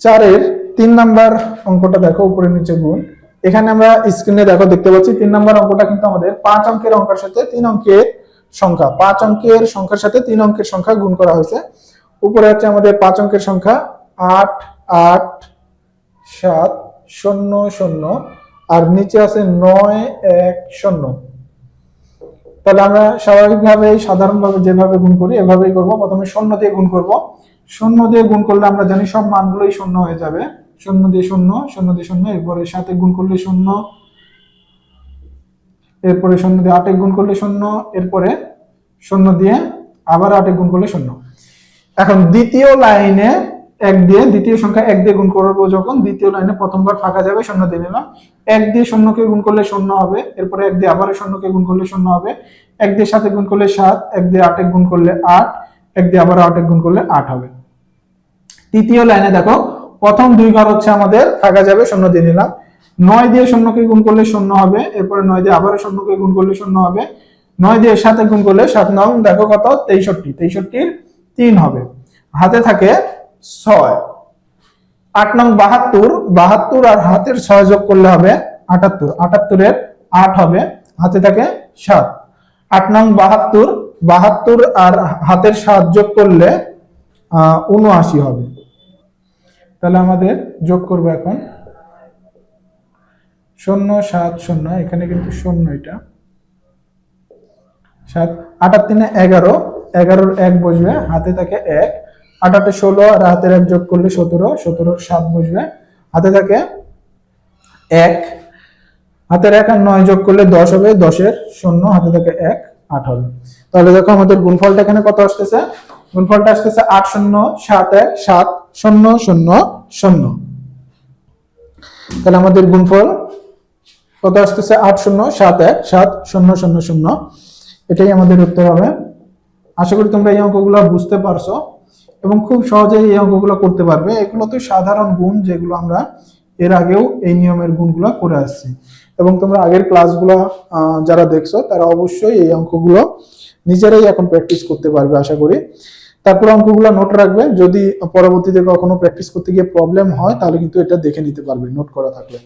চারের তিন নাম্বার অঙ্কটা দেখো উপরে নিচে গুণ। এখানে আমরা স্ক্রিনে দেখো দেখতে পাচ্ছি, তিন নাম্বার অঙ্কটা কিন্তু আমাদের পাঁচ অঙ্কের অঙ্কের সাথে তিন অঙ্কের সংখ্যা, পাঁচ অঙ্কের সংখ্যার সাথে তিন অঙ্কের সংখ্যা গুণ করা হয়েছে। উপরে হচ্ছে আমাদের পাঁচ অঙ্কের সংখ্যা, আট আট, সাত, শূন্য শূন্য, আর নিচে আছে নয়, এক, শূন্য। তাহলে আমরা স্বাভাবিকভাবে সাধারণভাবে যেভাবে গুণ করি, এভাবেই করব। প্রথমে শূন্য দিয়ে গুণ করব। শূন্য দিয়ে গুণ করলে আমরা জানি সব মানগুলোই শূন্য হয়ে যাবে। শূন্য দিয়ে শূন্য শূন্য দিয়ে শূন্য, এরপরে সাথে গুণ করলে শূন্য, এরপরে শূন্য দিয়ে আটে গুণ করলে শূন্য, এরপরে শূন্য দিয়ে আবার আটে গুণ করলে শূন্য। এখন দ্বিতীয় লাইনে এক দিয়ে, দ্বিতীয় সংখ্যা এক দিয়ে গুণ করব যখন, দ্বিতীয় লাইনে প্রথমবার ফাঁকা যাবে, শূন্য দিয়ে নিলাম। এক দিয়ে শূন্যকে গুণ করলে শূন্য হবে, এরপরে এক দিয়ে আবার শূন্যকে গুণ করলে শূন্য হবে। এক দিয়ে সাথে গুণ করলে সাত, এক দিয়ে আটে গুণ করলে আট, এক দিয়ে আবার আটে গুণ করলে আট হবে। তৃতীয় লাইনে দেখো, প্রথম দুই ঘর হচ্ছে আমাদের ফাঁকা যাবে, শূন্য দিয়ে নিলাম। নয় দিয়ে শূন্যকে গুণ করলে শূন্য হবে, এরপরে নয় দিয়ে আবার শূন্যকে গুণ করলে শূন্য হবে। নয় দিয়ে সাথে গুণ করলে সাত নং দেখো কত? তেইষট্টি তেইষট্টির তিন হবে। হাতে থাকে ছয়। আট নং বাহাত্তর বাহাত্তর আর হাতের ছয় যোগ করলে হবে আটাত্তর। আটাত্তরের আট হবে, হাতে থাকে সাত। আট নং বাহাত্তর বাহাত্তর আর হাতের সাত যোগ করলে উনআশি হবে। তাহলে আমাদের যোগ করব এখন। শূন্য, সাত, শূন্য, এখানে কিন্তু শূন্য এটা। সাত আটার তিনে এগারো, এগারোর এক বসবে, হাতে থাকে এক। আটাটে ষোলো, আর হাতের এক যোগ করলে সতেরো, সতেরোর সাত বসবে। হাতে থাকে এক। হাতের এক আর নয় যোগ করলে দশ হবে, দশের শূন্য, হাতে থাকে এক, আট হবে। তাহলে দেখো আমাদের গুণফলটা এখানে কত আসতেছে? গুণফলটা আসতেছে আট, শূন্য, সাত, এক, সাত। শূন্য শূন্য শূন্য। তাহলে আমাদের গুণফল কত আসতেছে? আট, শূন্য, সাত, এক, সাত, শূন্য শূন্য শূন্য। এটাই আমাদের উত্তর হবে। আশা করি তোমরা এই অঙ্কগুলো বুঝতে পারছ এবং খুব সহজেই এই অঙ্কগুলো করতে পারবে। এগুলো তো সাধারণ গুণ যেগুলো আমরা এর আগেও এই নিয়মের গুণগুলো করে আসছি। এবং তোমরা আগের ক্লাসগুলো যারা দেখছ তারা অবশ্যই এই অঙ্কগুলো নিজেরাই এখন প্র্যাকটিস করতে পারবে, আশা করি। তারপর অঙ্কগুলো নোট রাখবে। যদি পরবর্তীতে কখনো প্র্যাকটিস করতে গিয়ে প্রবলেম হয়, তাহলে কিন্তু এটা দেখে নিতে পারবে নোট করা থাকলে।